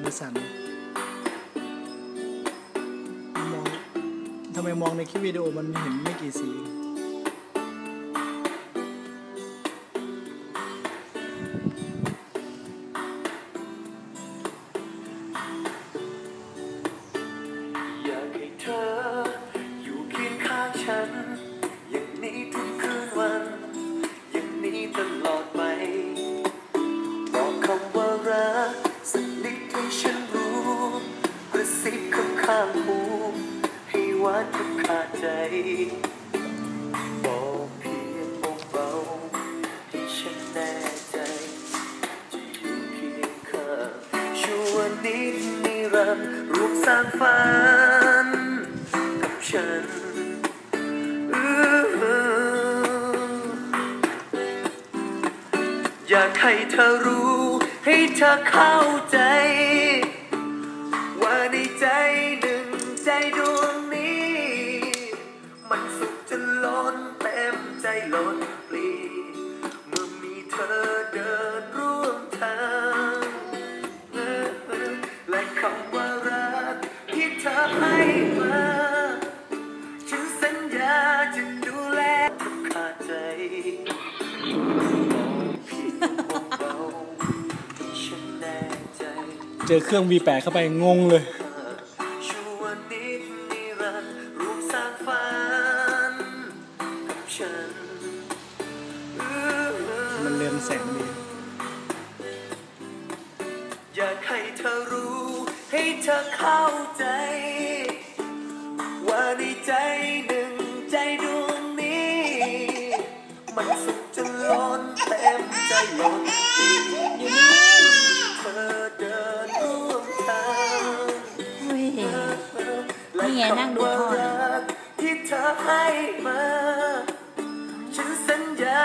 มือสั่นมองทำไมมองในคลิปวิดีโอมันเห็นไม่กี่สีางหูให้วานทุกขาใจบอกเพียงเบาๆให้ฉันแน่ใจ จะอยู่เคียงข้างชั่วนิดนิรันดร์รวมสร้างฝันกับฉันอยากให้เธอรู้ให้เธอเข้าใจ ว่าในใจ เพียงเบาๆให้ฉันแน่ใจเจอเครื่อง V8 เข้าไปงงเลยชั่วนิดนิรันดร์ร่วมสร้างฝันกับฉันมันเรืองแสงดีอยากให้เธอรู้ ให้เธอเข้าใจ ว่าในใจหนึ่งใจดวงนี้ มันสุขจนล้นเต็มใจล้นยิ่งเธอเดินร่วมทางนี่ไงนั่งดูพ่อที่เธอให้มาฉันสัญญา